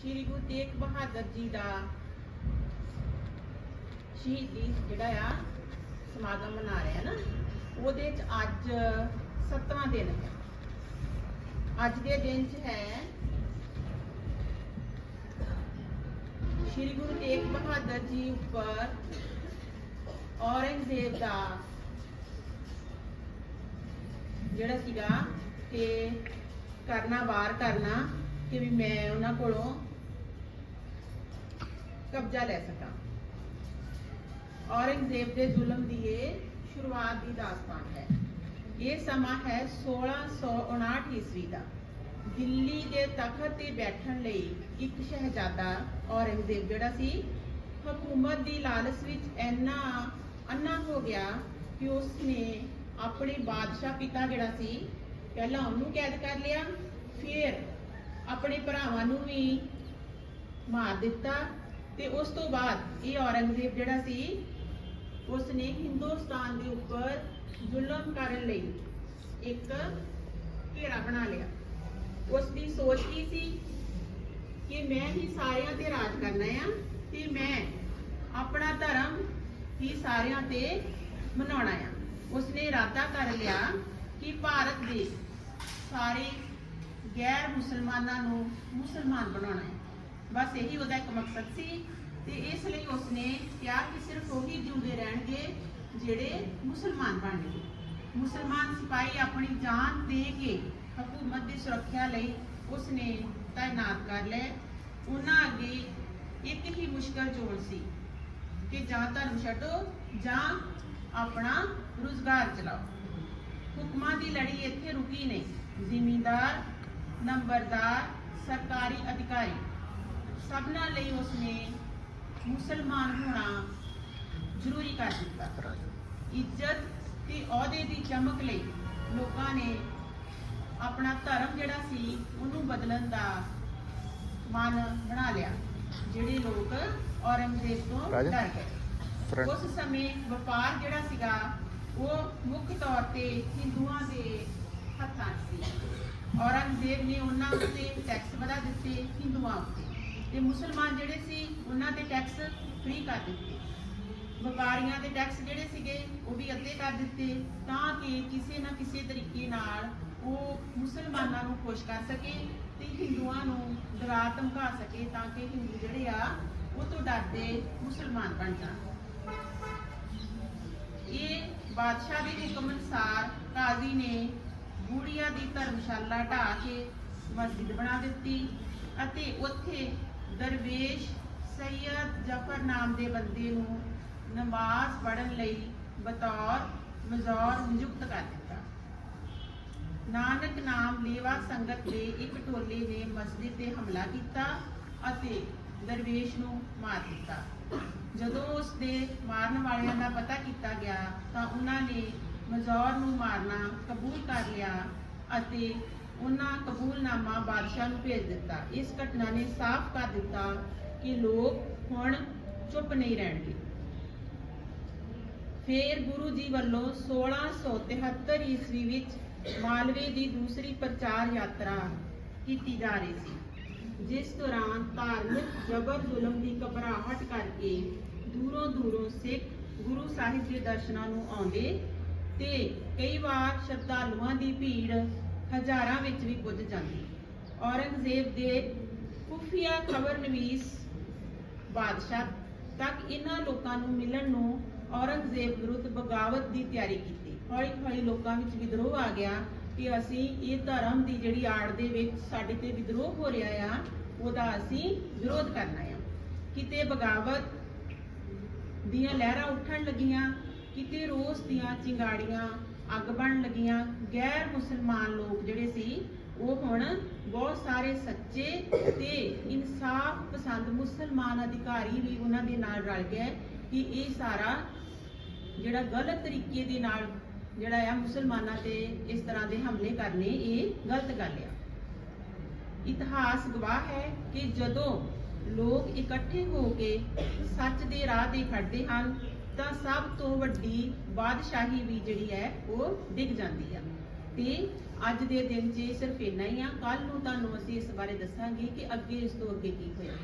ਸ਼੍ਰੀ ਗੁਰੂ ਤੇਗ ਬਹਾਦਰ ਜੀ ਦਾ ਸ਼ਹੀਦੀ ਜਿਹੜਾ ਆ, ਸਮਾਗਮ ਮਨਾ ਰਹੇ ਆ ਨਾ, ਉਹਦੇ ਚ ਅੱਜ ਸੱਤਵਾਂ ਦਿਨ ਹੈ ਅੱਜ ਦੇ ਦਿਨ ਚ ਹੈ ਸ਼੍ਰੀ ਗੁਰੂ ਤੇਗ ਬਹਾਦਰ ਜੀ ਉੱਪਰ ਔਰੰਗਜ਼ੇਬ ਦਾ ਜਿਹੜਾ ਸੀਗਾ ਕਿ ਕਰਨਾ, ਵਾਰ ਕਰਨਾ ਕਿ ਵੀ ਮੈਂ ਉਹਨਾਂ ਕੋਲੋਂ ਕਬਜ਼ਾ ਲੈ ਸਕਾਂ। ਔਰੰਗਜ਼ੇਬ ਦੇ ਜ਼ੁਲਮ ਦੀ ਇਹ ਸ਼ੁਰੂਆਤ ਦੀ ਦਾਸਤਾਨ ਹੈ। ਇਹ ਸਮਾਂ ਹੈ 1659 ਈਸਵੀ ਦਾ। ਦਿੱਲੀ ਦੇ ਤਖਤ ਤੇ ਬੈਠਣ ਲਈ ਇੱਕ ਸ਼ਹਿਜ਼ਾਦਾ ਔਰੰਗਜ਼ੇਬ ਜਿਹੜਾ ਸੀ, ਹਕੂਮਤ ਦੀ ਲਾਲਚ ਵਿੱਚ ਇੰਨਾ ਅੰਨਾ ਹੋ ਗਿਆ ਕਿ ਉਸਨੇ ਆਪਣੇ ਬਾਦਸ਼ਾਹ ਪਿਤਾ ਜਿਹੜਾ ਸੀ, ਪਹਿਲਾਂ ਉਹਨੂੰ ਕੈਦ ਕਰ ਲਿਆ, ਫਿਰ ਆਪਣੇ ਭਰਾਵਾਂ ਨੂੰ ਵੀ ਮਾਰ ਦਿੱਤਾ ਤੇ ਉਸ ਤੋਂ ਬਾਅਦ ਇਹ ਔਰੰਗਜ਼ੇਬ ਜਿਹੜਾ ਸੀ, ਉਸਨੇ ਹਿੰਦੁਸਤਾਨ ਦੇ ਉੱਪਰ ਜ਼ੁਲਮ ਕਰਨ ਲਈ ਇੱਕ ਘੇਰਾ ਬਣਾ ਲਿਆ। ਉਸ ਦੀ ਸੋਚ ਕੀ ਸੀ ਕਿ ਮੈਂ ਹੀ ਸਾਰਿਆਂ ਤੇ ਰਾਜ ਕਰਨਾ ਆ ਤੇ ਮੈਂ ਆਪਣਾ ਧਰਮ ਹੀ ਸਾਰਿਆਂ ਤੇ ਮਨਾਉਣਾ ਆ। ਉਸਨੇ ਇਰਾਦਾ ਕਰ ਲਿਆ ਕਿ ਭਾਰਤ ਦੇ ਸਾਰੇ ਗੈਰ ਮੁਸਲਮਾਨਾਂ ਨੂੰ ਮੁਸਲਮਾਨ ਬਣਾਉਣਾ ਹੈ। ਬਸ ਇਹੀ ਉਹਦਾ ਇੱਕ ਮਕਸਦ ਸੀ ਤੇ ਇਸ ਲਈ ਉਸਨੇ ਕਿਹਾ ਕਿ ਸਿਰਫ ਉਹੀ ਜਿਉਂਦੇ ਰਹਿਣਗੇ ਜਿਹੜੇ ਮੁਸਲਮਾਨ ਬਣਨਗੇ ਮੁਸਲਮਾਨ ਸਿਪਾਹੀ ਆਪਣੀ ਜਾਨ ਦੇ ਕੇ ਹਕੂਮਤ ਦੀ ਸੁਰੱਖਿਆ ਲਈ ਉਸਨੇ ਤਾਇਨਾਤ ਕਰ ਲਏ। ਉਹਨਾਂ ਅੱਗੇ ਇੱਕ ਹੀ ਮੁਸ਼ਕਲ ਜੋੜ ਸੀ ਕਿ ਜਾਂ ਧਰਮ ਛੱਡੋ ਜਾਂ ਆਪਣਾ ਰੁਜ਼ਗਾਰ ਚਲਾਓ। ਹੁਕਮਾਂ ਦੀ ਲੜੀ ਇੱਥੇ ਰੁਕੀ ਨਹੀਂ। ਜ਼ਿਮੀਂਦਾਰ ਨੰਬਰਦਾਰ ਸਰਕਾਰੀ ਅਧਿਕਾਰੀ। ਸਭਨਾਂ ਲਈ ਉਸਨੇ ਮੁਸਲਮਾਨ ਹੋਣਾ ਜ਼ਰੂਰੀ ਕਰ ਦਿੱਤਾ। ਇੱਜ਼ਤ ਤੇ ਅਹੁਦੇ ਦੀ ਚਮਕ ਲਈ ਲੋਕਾਂ ਨੇ ਆਪਣਾ ਧਰਮ ਜਿਹੜਾ ਸੀ ਉਹਨੂੰ ਬਦਲਣ ਦਾ ਮਨ ਬਣਾ ਲਿਆ ਜਿਹੜੇ ਲੋਕ ਔਰੰਗਜ਼ੇਬ ਤੋਂ? ਡਰ ਗਏ। ਉਸ ਸਮੇਂ ਵਪਾਰ ਜਿਹੜਾ ਸੀਗਾ ਉਹ ਮੁੱਖ ਤੌਰ ਤੇ ਹਿੰਦੂਆਂ ਦੇ ਹੱਥਾਂ 'ਚ ਸੀ। ਔਰੰਗਜ਼ੇਬ ਨੇ ਉਹਨਾਂ ਉੱਤੇ ਟੈਕਸ ਵਧਾ ਦਿੱਤੇ, ਹਿੰਦੂਆਂ ਉੱਤੇ। ਤੇ ਮੁਸਲਮਾਨ ਜਿਹੜੇ ਸੀ, ਉਹਨਾਂ ਦੇ ਟੈਕਸ ਫ੍ਰੀ ਕਰ ਦਿੱਤੇ। ਵਪਾਰੀਆਂ ਦੇ ਟੈਕਸ ਜਿਹੜੇ ਸੀਗੇ, ਉਹ ਵੀ ਅੱਧੇ ਕਰ ਦਿੱਤੇ, ਤਾਂ ਕਿ ਕਿਸੇ ਨਾ ਕਿਸੇ ਤਰੀਕੇ ਨਾਲ ਉਹ ਮੁਸਲਮਾਨਾਂ ਨੂੰ ਖੁਸ਼ ਕਰ ਸਕੇ ਤੇ ਹਿੰਦੂਆਂ ਨੂੰ ਡਰਾ ਧਮਕਾ ਸਕੇ, ਤਾਂ ਕਿ ਹਿੰਦੂ ਜਿਹੜੇ ਆ, ਉਹ ਤੋਂ ਡਰਦੇ ਮੁਸਲਮਾਨ ਬਣ ਜਾਣ। ਇਹ ਬਾਦਸ਼ਾਹ ਦੇ ਹੁਕਮ ਅਨੁਸਾਰ ਕਾਜ਼ੀ ਨੇ ਬੂੜੀਆ ਦੀ ਧਰਮਸ਼ਾਲਾ ਢਾਹ ਕੇ ਮਸਜਿਦ ਬਣਾ ਦਿੱਤੀ ਅਤੇ ਉੱਥੇ ਦਰਵੇਸ਼ ਸੈਯਦ ਜਫਰ ਨਾਮ ਦੇ ਬੰਦੇ ਨੂੰ ਨਮਾਜ਼ ਪੜ੍ਹਨ ਲਈ ਬਤੌਰ ਮਜ਼ੌਰ ਨਿਯੁਕਤ ਕਰ ਦਿੱਤਾ। ਨਾਨਕ ਨਾਮ ਲੇਵਾ ਸੰਗਤ ਦੇ ਇੱਕ ਟੋਲੇ ਨੇ ਮਸਜਿਦ ਤੇ ਹਮਲਾ ਕੀਤਾ ਅਤੇ ਦਰਵੇਸ਼ ਨੂੰ ਮਾਰ ਦਿੱਤਾ। ਜਦੋਂ ਉਸ ਦੇ ਮਾਰਨ ਵਾਲਿਆਂ ਦਾ ਪਤਾ ਕੀਤਾ ਗਿਆ ਤਾਂ ਉਹਨਾਂ ਨੇ ਮਜ਼ੌਰ ਨੂੰ ਮਾਰਨਾ, ਕਬੂਲ ਕਰ ਲਿਆ ਅਤੇ ਉਹਨਾਂ ਕਬੂਲਨਾਮਾ ਬਾਦਸ਼ਾਹ ਨੂੰ ਭੇਜ ਦਿੱਤਾ। ਇਸ ਘਟਨਾ ਨੇ ਸਾਫ਼ ਕਰ ਦਿੱਤਾ ਕਿ ਲੋਕ ਹੁਣ ਚੁੱਪ ਨਹੀਂ ਰਹਿਣਗੇ। ਫੇਰ ਗੁਰੂ ਜੀ ਵੱਲੋਂ 1673 ਈਸਵੀ ਵਿੱਚ ਮਾਲਵੇ ਦੀ ਦੂਸਰੀ ਪ੍ਰਚਾਰ ਯਾਤਰਾ ਕੀਤੀ ਜਾ ਰਹੀ ਸੀ, ਜਿਸ ਦੌਰਾਨ ਧਾਰਮਿਕ ਜ਼ਬਰ ਜ਼ੁਲਮ ਦੀ ਘਬਰਾਹਟ ਕਰਕੇ ਦੂਰੋਂ ਦੂਰੋਂ ਸਿੱਖ ਗੁਰੂ ਸਾਹਿਬ ਦੇ ਦਰਸ਼ਨਾਂ ਨੂੰ ਆਉਂਦੇ ਤੇ ਕਈ ਵਾਰ ਸ਼ਰਧਾਲੂਆਂ ਦੀ ਭੀੜ ਹਜ਼ਾਰਾਂ ਵਿੱਚ ਵੀ ਪੁੱਜ ਜਾਂਦੀ। ਔਰੰਗਜ਼ੇਬ ਦੇ ਖੁਫੀਆ ਖਬਰਨਵੀਸ ਬਾਦਸ਼ਾਹ ਤੱਕ ਇਹਨਾਂ ਲੋਕਾਂ ਨੂੰ ਮਿਲਣ ਨੂੰ ਔਰੰਗਜ਼ੇਬ ਵਿਰੁੱਧ ਬਗਾਵਤ ਦੀ ਤਿਆਰੀ ਕੀਤੀ। ਹੌਲੀ ਹੌਲੀ ਲੋਕਾਂ ਵਿੱਚ ਵਿਦਰੋਹ ਆ ਗਿਆ ਕਿ ਅਸੀਂ ਇਹ ਧਰਮ ਦੀ ਜਿਹੜੀ ਆੜ ਦੇ ਵਿੱਚ ਸਾਡੇ ਤੇ ਵਿਦਰੋਹ ਹੋ ਰਿਹਾ ਆ, ਉਹਦਾ ਅਸੀਂ ਵਿਰੋਧ ਕਰਨਾ ਆ। ਕਿਤੇ ਬਗਾਵਤ ਦੀਆਂ ਲਹਿਰਾਂ ਉੱਠਣ ਲੱਗੀਆਂ ਕਿਤੇ ਰੋਸ ਦੀਆਂ ਚਿੰਗਾੜੀਆਂ, ਅੱਗ ਬਣ ਲੱਗੀਆਂ, ਗੈਰ ਮੁਸਲਮਾਨ ਲੋਕ ਜਿਹੜੇ ਸੀ, ਉਹ ਹੁਣ ਬਹੁਤ ਸਾਰੇ ਸੱਚੇ ਤੇ ਇਨਸਾਫ ਪਸੰਦ ਮੁਸਲਮਾਨ ਅਧਿਕਾਰੀ ਵੀ ਉਹਨਾਂ ਦੇ ਨਾਲ ਰਲ ਗਏ ਕਿ ਇਹ ਸਾਰਾ ਜਿਹੜਾ ਗਲਤ ਤਰੀਕੇ ਦੇ ਨਾਲ ਜਿਹੜਾ ਆ ਮੁਸਲਮਾਨਾਂ ਤੇ ਇਸ ਤਰ੍ਹਾਂ ਦੇ ਹਮਲੇ ਕਰਨੇ, ਇਹ ਗਲਤ ਗੱਲ ਆ। ਇਤਿਹਾਸ ਗਵਾਹ ਹੈ ਕਿ ਜਦੋਂ ਲੋਕ ਇਕੱਠੇ ਹੋ ਕੇ ਸੱਚ ਦੇ ਰਾਹ ਤੇ ਖੜਦੇ ਹਨ ਤਾਂ ਸਭ ਤੋਂ ਵੱਡੀ ਬਾਦਸ਼ਾਹੀ ਵੀ ਜਿਹੜੀ ਹੈ, ਉਹ ਡਿੱਗ ਜਾਂਦੀ ਆ। ਤੇ ਅੱਜ ਦੇ ਦਿਨ 'ਚ ਸਿਰਫ ਇੰਨਾ ਹੀ ਆ। ਕੱਲ ਨੂੰ ਤੁਹਾਨੂੰ ਅਸੀਂ ਇਸ ਬਾਰੇ ਦੱਸਾਂਗੇ ਕਿ ਅੱਗੇ ਇਸ ਤੋਂ ਅੱਗੇ ਕੀ ਹੋਇਆ।